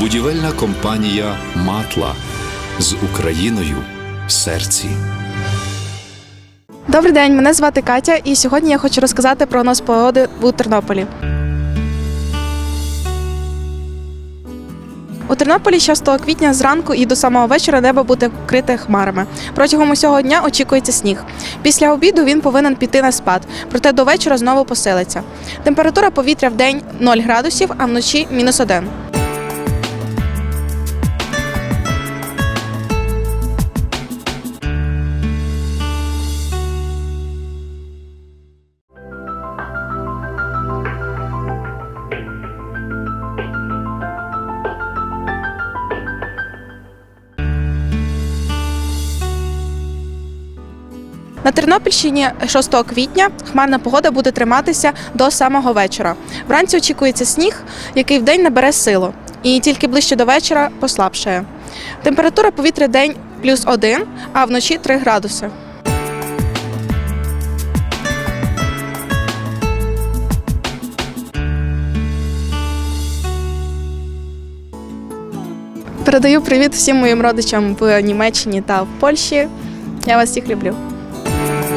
Будівельна компанія Матла з Україною в серці. Добрий день, мене звати Катя, і сьогодні я хочу розказати про прогноз погоди у Тернополі. У Тернополі 6 квітня зранку і до самого вечора небо буде вкрите хмарами. Протягом усього дня очікується сніг. Після обіду він повинен піти на спад, проте до вечора знову посилиться. Температура повітря в день 0 градусів, а вночі мінус 1. На Тернопільщині 6 квітня хмарна погода буде триматися до самого вечора. Вранці очікується сніг, який вдень набере силу, і тільки ближче до вечора послабшає. Температура повітря день плюс 1, а вночі 3 градуси. Передаю привіт всім моїм родичам в Німеччині та в Польщі. Я вас всіх люблю.